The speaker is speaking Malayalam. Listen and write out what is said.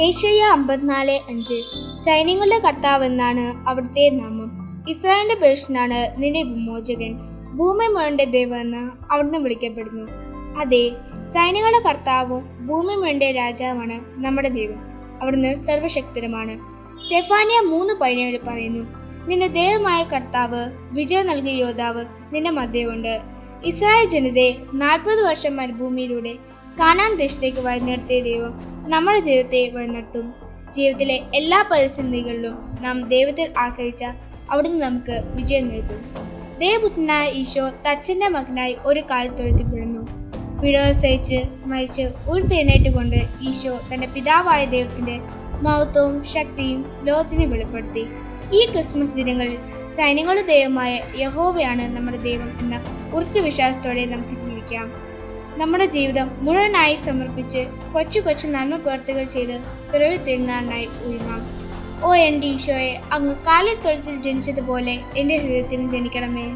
ഏഷ്യ അമ്പത്തിനാല് അഞ്ച്. സൈന്യങ്ങളുടെ കർത്താവ് എന്നാണ് അവിടുത്തെ നാമം. ഇസ്രായേലിന്റെ പേഴ്സനാണ് നിന്റെ വിമോചകൻ. ഭൂമി മുഴുവന്റെ ദൈവമെന്ന് അവിടുന്ന് വിളിക്കപ്പെടുന്നു. അതെ സൈനികളുടെ കർത്താവും ഭൂമി മുഴുവന്റെ രാജാവാണ് നമ്മുടെ ദൈവം. അവിടുന്ന് സർവശക്തരുമാണ്. സെഫാനിയ മൂന്ന് പതിനേഴ് പറയുന്നു നിന്റെ ദൈവമായ കർത്താവ് വിജയം നൽകിയ യോദ്ധാവ് നിന്റെ മധ്യമുണ്ട് ഇസ്രായേൽ ജനതയെ നാൽപ്പത് വർഷം മരുഭൂമിയിലൂടെ കാനാൻ ദേശത്തേക്ക് വഴിനിർത്തിയ ദൈവം നമ്മുടെ ജീവിതത്തെ വഴിനടത്തും. ജീവിതത്തിലെ എല്ലാ പ്രതിസന്ധികളിലും നാം ദൈവത്തിൽ ആശ്രയിച്ച അവിടുന്ന് നമുക്ക് വിജയം നൽകും ദേവപുത്രനായ ഈശോ തച്ചന്റെ മകനായി ഒരു കാലത്ത് എഴുതിപ്പെടുന്നു പിഴകൾ സഹിച്ച് മരിച്ച് കൊണ്ട് ഈശോ തന്റെ പിതാവായ ദൈവത്തിന്റെ മഹത്വവും ശക്തിയും ലോകത്തിന് വെളിപ്പെടുത്തി. ഈ ക്രിസ്മസ് ദിനങ്ങളിൽ സൈന്യങ്ങളുടെ ദൈവമായ യഹോവയാണ് നമ്മുടെ ദൈവം എന്ന ഉറച്ച വിശ്വാസത്തോടെ നമുക്ക് ജീവിക്കാം. നമ്മുടെ ജീവിതം മുഴുവനായി സമർപ്പിച്ച് കൊച്ചു കൊച്ചു നന്മ പ്രവർത്തികൾ ചെയ്ത് പിറവി തിരുനാളിനായി ഒരുങ്ങാം ഓ എന്റെ ഈശോയെ അങ്ങ് കാലിൽ തൊഴുത്തിൽ ജനിച്ചതുപോലെ എന്റെ ഹൃദയത്തിനും ജനിക്കണമേ.